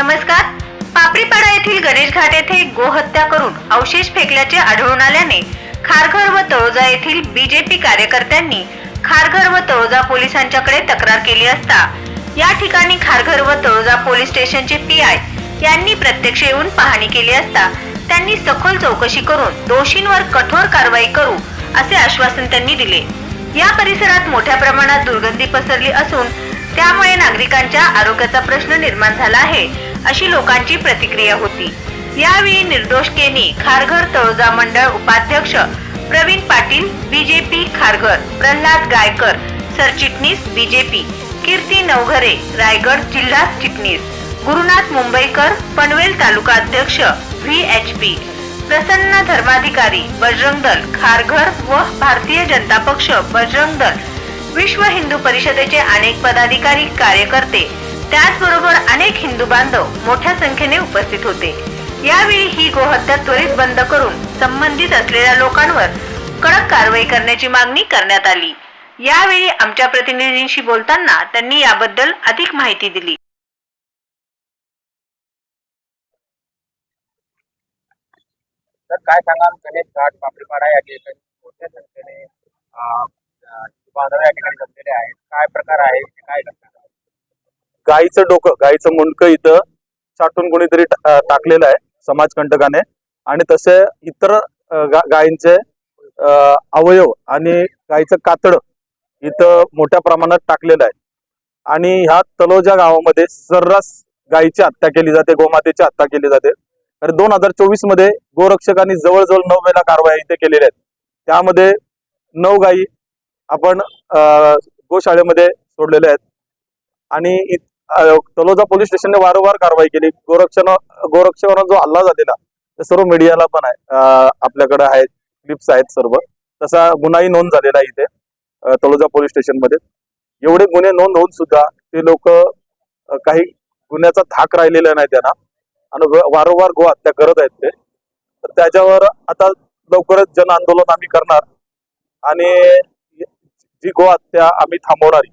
नमस्कार. पापरीपाडा येथील गणेश घाट येथे गोहत्या करून अवशेष फेकल्याचे आढळून आल्याने खारघर व तळोजा येथील बीजेपी कार्यकर्त्यांनी खारघर व तळोजा पोलिसांच्याकडे तक्रार केली असता या ठिकाणी खारघर व तळोजा पोलीस स्टेशनचे पी आय यांनी प्रत्यक्ष येऊन पाहणी केली असता त्यांनी सखोल चौकशी करून दोषींवर कठोर कारवाई करू असे आश्वासन त्यांनी दिले. या परिसरात मोठ्या प्रमाणात दुर्गंधी पसरली असून त्यामुळे नागरिकांच्या आरोग्याचा प्रश्न निर्माण झाला आहे. अशी लोकांची प्रतिक्रिया होती. यावेळी निर्दोष केनी खारघर तळोजा मंडळ उपाध्यक्ष प्रवीण पाटील बीजेपी खारघर प्रल्हाद गायकर सरचिटणीस बीजेपी कीर्ती नवघरे रायगड जिल्हा चिटणीस गुरुनाथ मुंबईकर पनवेल तालुका अध्यक्ष V H P Prasanna Dharmadhikari Bajrang Dal Kharghar व भारतीय जनता पक्ष बजरंग दल विश्व हिंदू परिषदेचे अनेक पदाधिकारी कार्यकर्ते त्याचबरोबर अनेक हिंदू बांधव मोठ्या संख्येने उपस्थित होते. यावेळी ही गोहत्या त्वरित बंद करून संबंधित असलेल्या लोकांवर कडक कारवाई करण्याची मागणी करण्यात आली. यावेळी आमच्या प्रतिनिधींशी बोलताना त्यांनी याबद्दल अधिक माहिती दिली. तर काय सांगाल गणेश घाट पापडीपाडा या ठिकाणी मोठ्या संख्येने बांधव या ठिकाणी जमलेले आहेत. काय प्रकार आहे? गाईचं डोकं गाईचं मुंडकं इथं साठून कोणीतरी टाकलेलं आहे समाजकंटकाने. आणि तसे इतर गायींचे अवयव आणि गाईचं कातड इथं मोठ्या प्रमाणात टाकलेलं आहे. आणि ह्या तलोजा गावामध्ये सर्रास गायीची हत्या केली जाते गोमातेची हत्या केली जाते. तर दोन हजार चोवीसमध्ये गोरक्षकांनी जवळजवळ नऊ वेळा कारवाई इथे केलेल्या आहेत. त्यामध्ये नऊ गायी आपण गोशाळेमध्ये सोडलेल्या आहेत. आणि तलोजा पोलीस स्टेशनने वारंवार कारवाई केली. गोरक्षण गोरक्षकांना जो हल्ला झालेला ते सर्व मीडियाला पण आहे. आपल्याकडे आहेत क्लिप्स आहेत सर्व. तसा गुन्हाही नोंद झालेला आहे इथे तलोजा पोलीस स्टेशनमध्ये. एवढे गुन्हे नोंद होऊन सुद्धा ते लोक काही गुन्ह्याचा धाक राहिलेला नाही त्यांना. आणि वारंवार गो हत्या करत आहेत ते. तर त्याच्यावर आता लवकरच जन आंदोलन आम्ही करणार. आणि जी गो हत्या आम्ही थांबवणार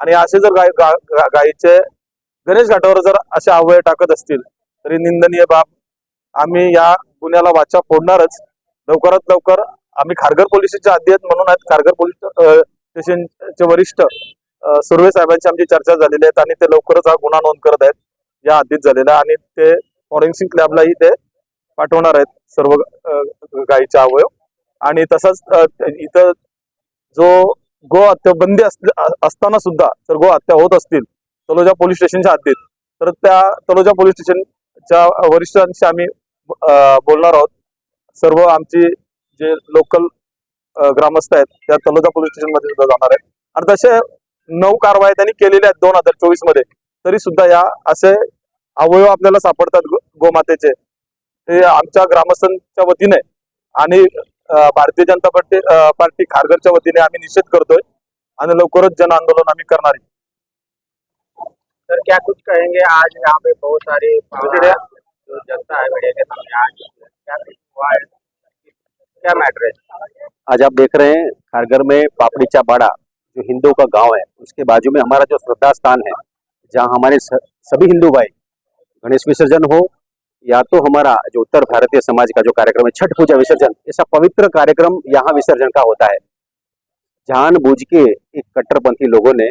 आणि असे जर गाय गा- गायीचे गणेश घाटावर जर असे अवयव टाकत असतील तरी निंदनीय बाब आम्ही या गुन्ह्याला वाचा फोडणारच. लवकरात लवकर आम्ही खारघर पोलिसच्या आधी आहेत म्हणून आहेत खारघर पोलीस स्टेशनचे वरिष्ठ सुर्वे साहेबांची आमची चर्चा झालेली आहे आणि ते लवकरच हा गुन्हा नोंद करत आहेत. या आधीच झालेला आणि ते फॉरेन्सिक लॅबलाही ते पाठवणार आहेत सर्व गायीचे अवयव. आणि तसंच इथं जो गो हत्या बंदी असले- असताना सुद्धा जर गो हत्या होत असतील तलोजा पोलीस स्टेशनच्या हद्दीत तर त्या तलोजा पोलीस स्टेशनच्या वरिष्ठांशी आम्ही बोलणार आहोत. सर्व आमची जे लोकल ग्रामस्थ आहेत त्या तलोजा पोलीस स्टेशनमध्ये सुद्धा जाणार आहेत. आणि तसे नऊ कारवाई त्यांनी केलेल्या आहेत दोन हजार चोवीसमध्ये तरी सुद्धा या असे अवयव आपल्याला सापडतात गो- गोमातेचे. हे आमच्या ग्रामस्थांच्या वतीने आणि भारतीय जनता पार्टी पार्टी खारघरच्या वतीने आम्ही निषेध करतोय आणि लवकरच जन आंदोलन आम्ही करणार आहे. सर क्या कुछ कहेंगे आज यहाँ पे बहुत सारे जो जनता है मीडिया के सामने आज क्या कुछ हुआ है? क्या मैटर है? आज आप देख रहे हैं खारगर में पापड़ीचा बाड़ा जो हिंदुओं का गांव है उसके बाजू में हमारा जो श्रद्धा स्थान है जहां हमारे सभी हिंदू भाई गणेश विसर्जन हो या तो हमारा जो उत्तर भारतीय समाज का जो कार्यक्रम है, छठ पूजा विसर्जन, ऐसा पवित्र कार्यक्रम यहाँ विसर्जन का होता है। जानबूझ के एक कट्टरपंथी लोगों ने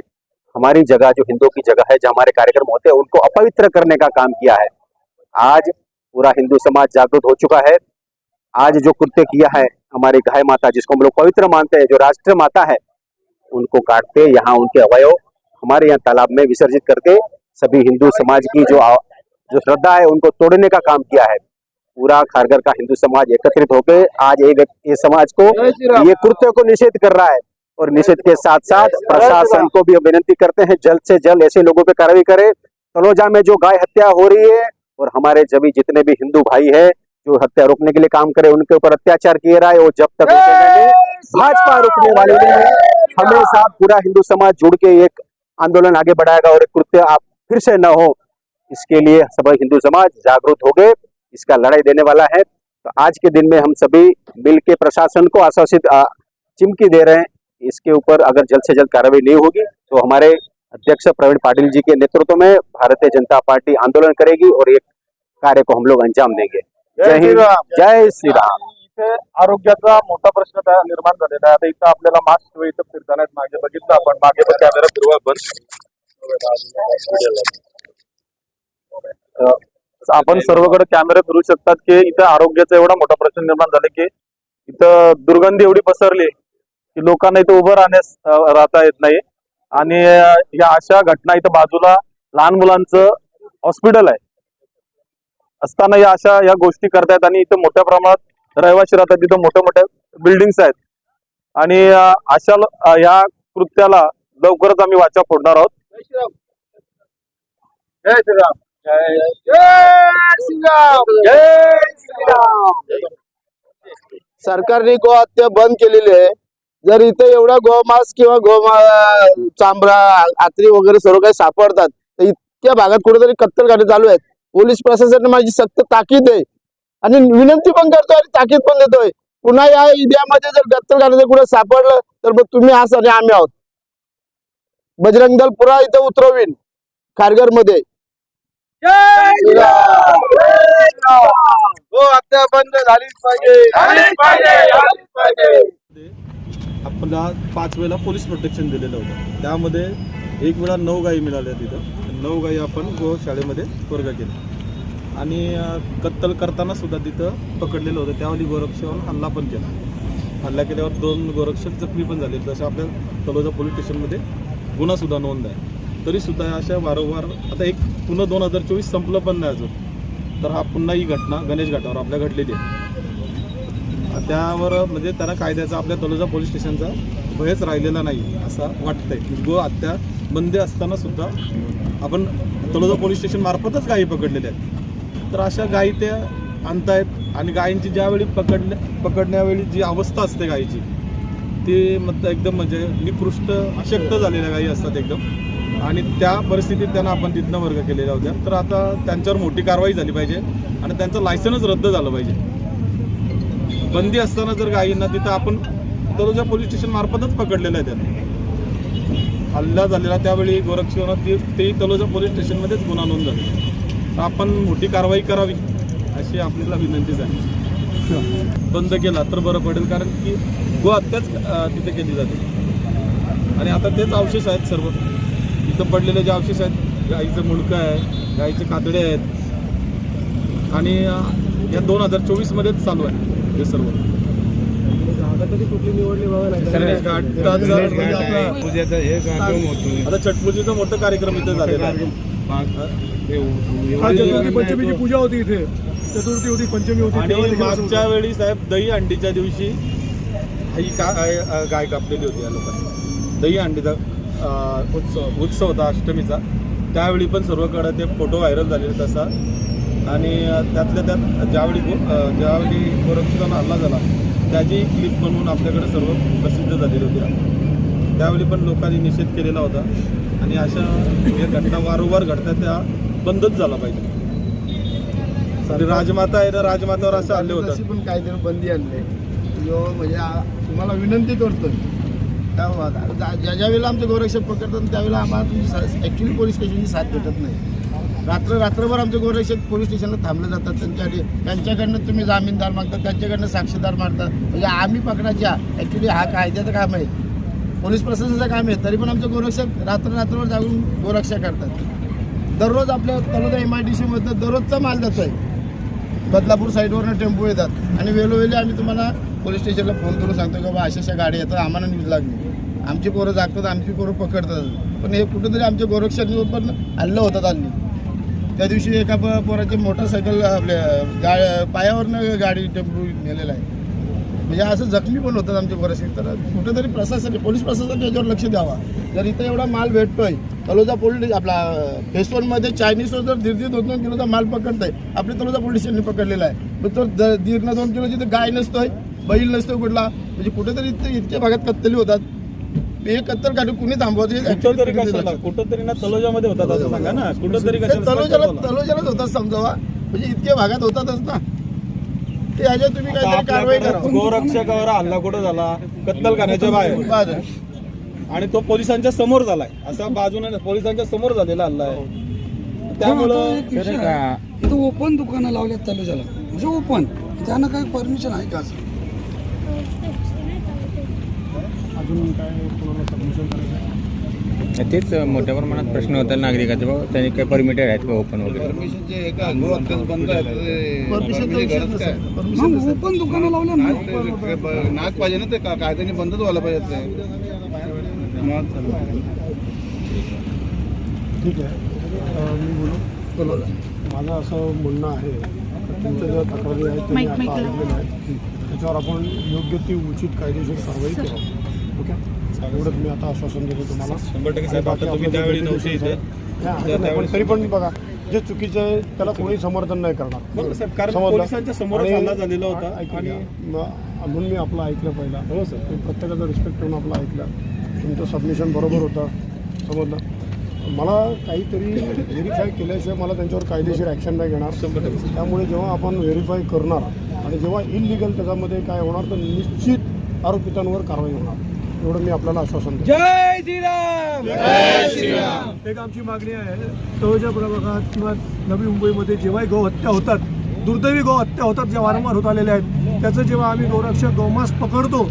हमारी जगह, जो हिंदुओं की जगह है, जहाँ हमारे कार्यक्रम होते हैं, उनको अपवित्र करने का काम किया है। आज पूरा हिंदू समाज जागरूक हो चुका है। आज जो कृत्य किया है हमारी गाय माता, जिसको हम लोग पवित्र मानते हैं, जो राष्ट्र माता है, उनको काटते, यहाँ उनके अवयव हमारे यहाँ तालाब में विसर्जित करके सभी हिंदू समाज की जो जो श्रद्धा है उनको तोड़ने का काम किया है। पूरा खारगर का हिंदू समाज एकत्रित होकर आज एक ये समाज को ये कृत्य को निषेध कर रहा है और निषेध के साथ साथ प्रशासन को भी विनती करते हैं जल्द से जल्द ऐसे लोगों पे कार्रवाई करे। तलोजा में जो गाय हत्या हो रही है और हमारे जब जितने भी हिंदू भाई है जो हत्या रोकने के लिए काम करे उनके ऊपर अत्याचार किए रहा है वो जब तक भाजपा रुकने वाले नहीं है हमेशा पूरा हिंदू समाज जुड़ के एक आंदोलन आगे बढ़ाएगा और एक कृत्य आप फिर से न हो। इसके लिए सब हिंदू समाज जागरूक हो गए इसका लड़ाई देने वाला है। तो आज के दिन में हम सभी मिल के प्रशासन को आश्वासित चिमकी दे रहे हैं। इसके ऊपर अगर जल्द से जल्द कार्रवाई नहीं होगी तो हमारे अध्यक्ष प्रवीण पाटिल जी के नेतृत्व में भारतीय जनता पार्टी आंदोलन करेगी और एक कार्य को हम लोग अंजाम देंगे। जय हिंद जय श्री राम इथे आरोग्याचा मोठा प्रश्न निर्माण झालेला आहे. आता इथं आपल्याला मास्क इथं फिरताना येत मागे बघितलं आपण. मागे पण कॅमेरा फिरवा आपण अं, आपण सर्वकडे कॅमेरे फिरू शकतात की इथं आरोग्याचा एवढा मोठा प्रश्न निर्माण झाला की इथं दुर्गंधी एवढी पसरली की लोकांना इथं उभं राहण्यास राहता येत नाही. आणि या अशा घटना इथं बाजूला लहान मुलांचं हॉस्पिटल आहे. असताना या अशा या गोष्टी करतायत आणि इथं मोठ्या प्रमाणात रहिवासी राहतात. तिथं मोठ्या मोठ्या बिल्डिंग्स आहेत. आणि अशा या कृत्याला लवकरच आम्ही वाचा फोडणार आहोत. जय श्रीराम. जय श्रीराम जय श्रीराम सरकारने गो हत्या बंद केलेली आहे. जर इथे एवढा गोमांस किंवा गोमा चांबरा आत्री वगैरे सर्व काही सापडतात तर इतक्या भागात कुठेतरी कत्तलखाने चालू आहेत. पोलीस प्रशासनाने माझी सक्त ताकीद आहे. आणि विनंती पण करतोय आणि ताकीद पण देतोय. पुन्हा या इंडियामध्ये जर कत्तलखाने कुठे सापडलं तर मग तुम्ही आहात आणि आम्ही आहोत. बजरंग दल पुरा इथं उतरवीन. खारघरमध्ये मध्ये जय श्रीराम जय श्रीराम हो हत्या बंद झालीच पाहिजे. झालीच पाहिजे झालीच पाहिजे. आपला पाच वेळेला पोलीस प्रोटेक्शन दिलेलं होतं. त्यामध्ये एक वेळा नऊ गायी मिळाल्या तिथं. नऊ गायी आपण गोशाळेमध्ये वर्ग केला आणि कत्तल करताना सुद्धा तिथं पकडलेलं होतं. त्यावेळी गोरक्षकावर हल्ला पण केला. हल्ला केल्यावर दोन गोरक्षक जखमी पण झाले. जसं आपल्या तलोजा पोलीस स्टेशनमध्ये गुन्हा सुद्धा नोंद आहे. तरी सुद्धा अशा वारंवार आता एक पुन्हा दोन हजार चोवीस संपलं पण नाही अजून. तर हा पुन्हा ही घटना गणेश घाटावर आपल्या घडलेली आहे. त्यावर म्हणजे त्यांना कायद्याचा आपल्या तलोजा पोलीस स्टेशनचा भयच राहिलेला नाही असं वाटतंय. गो आत्या बंदी असताना सुद्धा आपण तळोजा पोलीस स्टेशन मार्फतच गायी पकडलेल्या आहेत. तर अशा गायी त्या आणतायत आणि गायींची ज्यावेळी पकडल्या पकडण्यावेळी जी अवस्था असते गायीची ती मत एकदम म्हणजे निकृष्ट अशक्त झालेल्या गायी असतात एकदम. आणि त्या परिस्थितीत त्यांना आपण तिथनं वर्ग केलेल्या होत्या तर आता त्यांच्यावर मोठी कारवाई झाली पाहिजे आणि त्यांचं लायसनच रद्द झालं पाहिजे. बंदी असताना जर गायींना तिथं आपण तलोजा पोलीस स्टेशन मार्फतच पकडलेलं आहे त्यांना. हल्ला झालेला त्यावेळी गोरक्षकानं ते तेही तलोजा पोलीस स्टेशनमध्येच गुन्हा नोंद झाला. तर आपण मोठी कारवाई करावी अशी आपल्याला विनंतीच आहे बंद केला तर बरं पडेल कारण की गो हत्याच तिथे केली जाते. आणि आता तेच अवशेष आहेत सर्व. इथं पडलेले जे अवशेष आहेत गाईचं मुंडकं आहे गाईचे कातडे आहेत. आणि या दोन हजार चोवीसमध्येच चालू आहे हे सर्व. घाटाचं- आता छटपूजेचा मोठा कार्यक्रम इथे झालेला आहे. पंचमीची पूजा होती इथे. चतुर्थी होती पंचमी होती आणि मागच्या. वेळी साहेब दही अंडीच्या दिवशी ही का गाय कापलेली होती या लोकांनी. दही अंडीचा उत्सव उत्सव होता अष्टमीचा त्यावेळी पण सर्वकडे ते फोटो व्हायरल झालेले तसा. आणि त्यातल्या त्यात ज्यावेळी ज्यावेळी गोरक्षण हल्ला झाला त्याची क्लिप बनवून आपल्याकडे सर्व प्रसिद्ध झालेली होती त्यावेळी पण लोकांनी निषेध केलेला होता. आणि अशा या घटना वारंवार घडतात त्या बंदच झाला पाहिजे. आणि राजमाता आहे ना राजमातावर असं हल्ले होते पण काहीतरी बंदी आणले. म्हणजे तुम्हाला विनंती करतोय. त्या ज्या ज्या वेळेला आमचे गोरक्षक पकडतात त्यावेळेला आम्हाला तुमची ॲक्च्युली पोलीस स्टेशनची साथ भेटत नाही. रात्र रात्रभर आमचे गोरक्षक पोलीस स्टेशनला थांबले जातात त्यांच्याकडे त्यांच्याकडनं तुम्ही जामीनदार मागतात त्यांच्याकडनं साक्षीदार मागतात म्हणजे आम्ही पकडायच्या. ॲक्च्युली हा कायद्याचं काम आहे. पोलीस प्रशासनाचं काम आहे. तरी पण आमचे गोरक्षक रात्र रात्रभर जागून गोरक्षा करतात. दररोज आपल्या तलोदा एम आय डी सीमधनं दररोजचा माल आहे बदलापूर साईडवरनं टेम्पो येतात. आणि वेळोवेळी आम्ही तुम्हाला पोलीस स्टेशनला फोन करून सांगतो की बाबा अशा अशा गाड्या येतात. आम्हाला न्यूज लागली. आमची पोरं जागतात आमची पोरं पकडतात. पण हे कुठेतरी आमच्या गोरक्षांवर पण हल्लं होतात हल्ली. त्या दिवशी एका प- पोराची मोटरसायकल आपल्या गा पायावरनं गाडी टेम्पू नेलेला आहे. म्हणजे असं जखमी पण होतात आमच्या गोरक्षक तर कुठेतरी प्रशासन पोलीस प्रशासन याच्यावर लक्ष द्यावा. जर इथं एवढा माल भेटतोय तलोजा पोलीस आपला फेस चायनीजवर जर दीड दीड दोन दोन किलोचा माल पकडतोय आपल्या तलोजा पोलीस स्टेशनने पकडलेला आहे. पण तर द- दीड ना दोन किलोची तर गाय नसतोय बैल नसतोय कुठला म्हणजे कुठेतरी इतके इतक्या भागात कत्तली होतात. कत्तल काढून कुणी थांबवते हे कुठं तरी actually कशाला? कुठं तरी ना तलोजामध्ये असं सांगा ना. कुठं तरी ते कशाला तलोजाला. तलोजालाच होतात समजावा. म्हणजे इतक्या भागात होतातच ना. ते ह्याच्यात तुम्ही काहीतरी कारवाई करा. गोरक्षकावर हल्ला कुठं झाला? कत्तलखान्याच्या बाहेर. आणि तो पोलिसांच्या समोर झालाय. असा बाजूने पोलिसांच्या समोर झालेला हल्ला आहे. त्यामुळं इथं ओपन दुकानं लावल्यात तालुक्याला म्हणजे ओपन. त्यांना काही परमिशन आहे का असं? अजून काय कोणाला सबमिशन करायचं तेच मोठ्या प्रमाणात प्रश्न होता नागरिकाचे. बाबा त्यांनी काही परमिटेड आहेत का ओपन वगैरे. ओपन दुकानं लावल्या ना? नाक पाहिजे ना ते कायद्याने बंदच व्हायला पाहिजे ठीक आहे. मी बोलू. माझं असं म्हणणं आहे की तुमच्या ज्या तक्रारी आहेत तुम्ही आता आहेत त्याच्यावर आपण योग्य ती उचित कायदेशीर कारवाई करू. ओके? एवढंच मी आता आश्वासन देतो तुम्हाला. शंभर टक्के साहेब आता तुम्ही त्यावेळी इथे. पण तरी पण बघा जे चुकीचं आहे त्याला कोणी समर्थन नाही करणार. साहेब कारण? पोलिसांच्या समोरच आणि- हल्ला झालेला होता आणि मी आपलं ऐकलं पहिला. हो सर. प्रत्येकाचा रिस्पेक्ट ठेवून आपलं ऐकलं. तुमचं सबमिशन बरोबर होतं. समजलं? मला काहीतरी व्हेरीफाय केल्याशिवाय मला त्यांच्यावर कायदेशीर ॲक्शन नाही घेणार. त्यामुळे जेव्हा आपण व्हेरीफाय करणार आणि जेव्हा इलिगल त्याच्यामध्ये काय होणार तर निश्चित आरोपितांवर कारवाई होणार. एवढं मी आपल्याला आश्वासन देतो. एक आमची मागणी आहे तळोजा प्रभागात किंवा नवी मुंबईमध्ये जेव्हाही गौहत्या होतात दुर्दैवी गौहत्या होतात ज्या वारंवार होत आलेल्या आहेत त्याचं जेव्हा आम्ही गौरक्षक गौमास पकडतो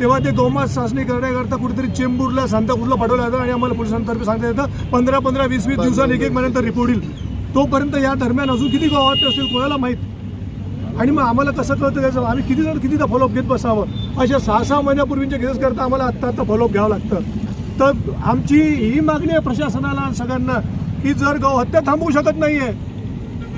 तेव्हा ते गौमास चाचणी करण्याकरता कुठेतरी चेंबूरला सांतापूरला पाठवलं जातं आणि आम्हाला पोलिसांतर्फे सांगता येतं पंधरा पंधरा वीस वीस दिवसांनी एक एक महिन्यानंतर रिपोर्ट येईल. तोपर्यंत या दरम्यान अजून किती गौहत्या असतील कोणाला माहीत? आणि मग आम्हाला कसं कळतं त्याचं? आम्ही किती जण कितीदा फॉलोअप घेत बसावं? अशा सहा सहा महिन्यापूर्वीच्या केसेसकरता आम्हाला आत्ता आत्ता फॉलोअप घ्यावं लागतं. तर आमची ही मागणी आहे प्रशासनाला सगळ्यांना की जर गौहत्या थांबवू शकत नाही आहे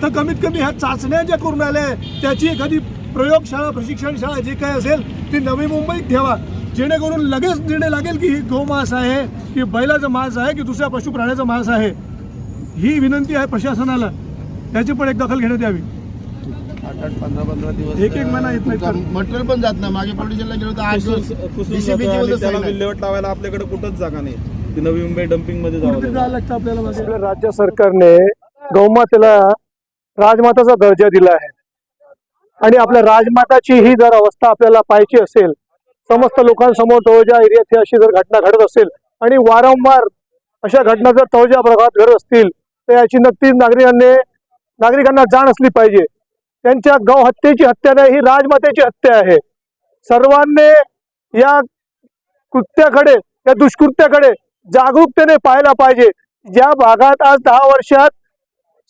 तर कमीत कमी ह्या चाचण्या ज्या करून आल्या त्याची एखादी प्रयोगशाळा प्रशिक्षण शाळा जे काय असेल ती नवी मुंबईत ठेवा. जेणेकरून लगेच निर्णय लागेल की ही गोमांस आहे की बैलाचं मांस आहे की दुसऱ्या पशु प्राण्याचं मांस आहे. ही विनंती आहे प्रशासनाला. त्याची पण एक दखल घेण्यात यावी. आठ आठ पंधरा पंधरा दिवस एक एक महिना येत नाही तर. मटेरियल पण जात नाही मागे पोलिसांना गेलो तर आठ दिवस कुसून DCB ची जातं आणि मदत त्याला नाही. विल्हेवाट लावायला आपल्याकडे कुठंच जागा नाही ती नवी मुंबई डम्पिंगमध्ये जावं कुठेतरी लागेल. जायला लागतं आपल्याला मागे. आपल्या राज्य सरकारने गौमातेला राजमाताचा दर्जा दिला आहे आणि आपल्या राजमाताची ही जर अवस्था आपल्याला पाहायची असेल समस्त लोकांसमोर तळोजा एरियात ही अशी जर घटना घडत असेल आणि वारंवार अशा घटना जर तळोजा प्रभागात घडत असतील तर याची नक्कीच नागरिकांनी नागरिकांना जाण असली पाहिजे त्यांच्या गौ हत्येची हत्या नाही ही राजमातेची हत्या आहे. सर्वांनी या कृत्याकडे या दुष्कृत्याकडे जागरूकतेने पाहायला पाहिजे. ज्या भागात आज दहा वर्षात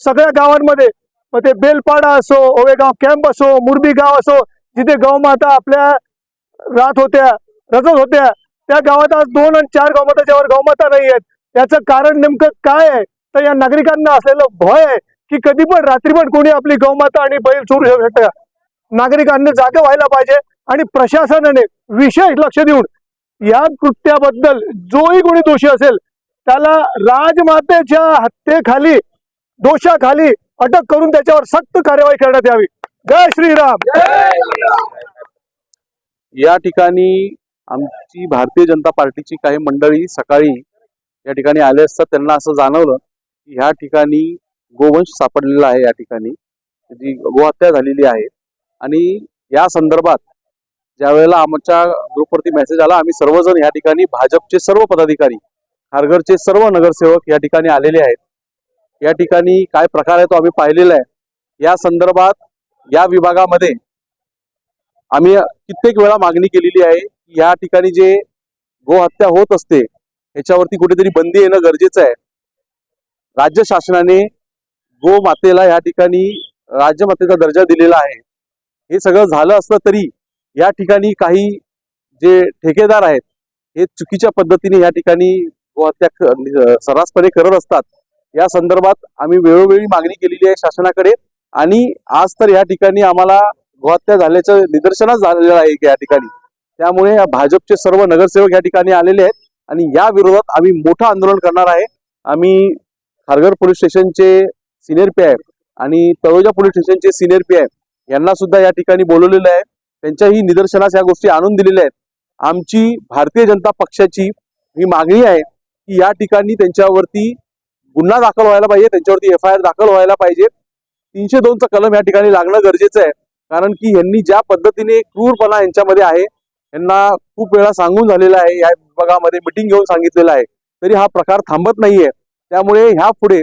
सगळ्या गावांमध्ये मग ते बेलपाडा असो ओवेगाव कॅम्प असो मुरबी गाव असो जिथे गौमाता आपल्या राहत होत्या रजत होत्या त्या गावात आज दोन आणि चार गौमाताच्यावर गौमाता नाही आहेत त्याचं कारण नेमकं काय आहे? तर या नागरिकांना असलेलं भय आहे. की कधी पण रात्री पण कोणी आपली गौमाता आणि बैल चोरू शकतं नागरिकांनी जागे व्हायला पाहिजे आणि प्रशासनाने विशेष लक्ष देऊन या कृत्याबद्दल जोही कोणी दोषी असेल त्याला राजमातेच्या हत्येखाली दोषाखाली अटक करून त्याच्यावर सक्त कार्यवाही करण्यात यावी. जय श्रीराम. या ठिकाणी आमची भारतीय जनता पार्टीची काही मंडळी सकाळी या ठिकाणी आले असतात त्यांना असं जाणवलं की ह्या ठिकाणी गोवंश सापडलेला आहे या ठिकाणी. जी गोहत्या झालेली आहे. आणि या संदर्भात ज्या वेळेला आमच्या ग्रुपवरती मेसेज आला आम्ही सर्वजण या ठिकाणी भाजपचे सर्व पदाधिकारी खारघरचे सर्व नगरसेवक या ठिकाणी आलेले आहेत. या ठिकाणी काय प्रकार आहे तो आम्ही पाहिलेला आहे. या संदर्भात या विभागामध्ये आम्ही कित्येक वेळा मागणी केलेली आहे की या ठिकाणी जे गोहत्या होत असते याच्यावरती कुठेतरी बंदी येणं गरजेचं आहे. राज्य शासनाने गोमातेला या ठिकाणी राज्यमातेचा दर्जा दिलेला आहे. हे सगळं झालं असलं तरी या ठिकाणी काही जे ठेकेदार आहेत हे चुकीच्या पद्धतीने या ठिकाणी गोहत्या सर्रासपणे करत असतात. या संदर्भात आम्ही वेळोवेळी मागणी केलेली आहे शासनाकडे आणि आज तर या ठिकाणी आम्हाला गोहत्या झाल्याचं निदर्शनच झालेलं आहे या ठिकाणी. त्यामुळे या भाजपचे सर्व नगरसेवक या ठिकाणी आलेले आहेत आणि या विरोधात आम्ही मोठं आंदोलन करणार आहे. आम्ही खारघर पोलीस स्टेशनचे सिनियर पी आय आणि तळोजा पोलीस स्टेशनचे सिनियर पी आय यांना सुद्धा या ठिकाणी बोलवलेलं आहे. त्यांच्याही निदर्शनास या गोष्टी आणून दिलेल्या आहेत. आमची भारतीय जनता पक्षाची ही मागणी आहे की या ठिकाणी त्यांच्यावरती गुन्हा दाखल व्हायला पाहिजे त्यांच्यावरती एफ आय आर दाखल व्हायला पाहिजे. तीनशे दोनचा कलम या ठिकाणी लागणं गरजेचं आहे. कारण की यांनी ज्या पद्धतीने क्रूरपणा यांच्यामध्ये आहे यांना खूप वेळा सांगून झालेलं आहे या विभागामध्ये मिटिंग घेऊन सांगितलेलं आहे. तरी हा प्रकार थांबत नाहीये. त्यामुळे ह्या पुढे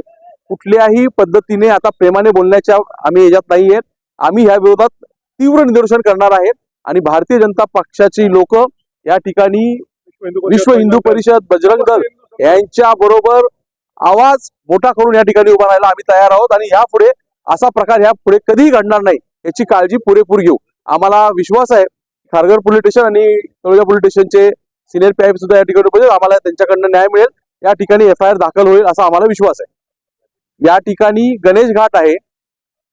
कुठल्याही पद्धतीने आता प्रेमाने बोलण्याच्या आम्ही याच्यात नाहीये आम्ही ह्या विरोधात तीव्र निदर्शन करणार आहेत आणि भारतीय जनता पक्षाची लोक या ठिकाणी विश्व हिंदू परिषद बजरंग दल यांच्या बरोबर आवाज मोठा करून या ठिकाणी उभा राहायला आम्ही तयार आहोत आणि यापुढे असा प्रकार ह्या पुढे कधीही घडणार नाही याची काळजी पुरेपूर घेऊ. आम्हाला विश्वास आहे खारघर पोलीस स्टेशन आणि तळोजा पोलीस स्टेशनचे सिनियर पी सुद्धा या ठिकाणी उपस्थित आम्हाला त्यांच्याकडनं न्याय मिळेल या ठिकाणी एफ आय आर दाखल होईल असा आम्हाला विश्वास आहे. या ठिकाणी गणेश घाट आहे.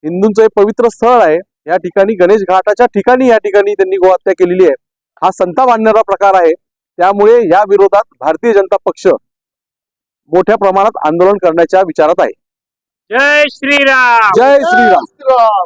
हिंदूंचं एक पवित्र स्थळ आहे. या ठिकाणी गणेश घाटाच्या ठिकाणी या ठिकाणी त्यांनी गोहत्या केलेली आहे. हा संताप आणणारा प्रकार आहे. त्यामुळे या विरोधात भारतीय जनता पक्ष मोठ्या प्रमाणात आंदोलन करण्याच्या विचारात आहे. जय श्रीराम! जय श्रीराम! श्रीराम!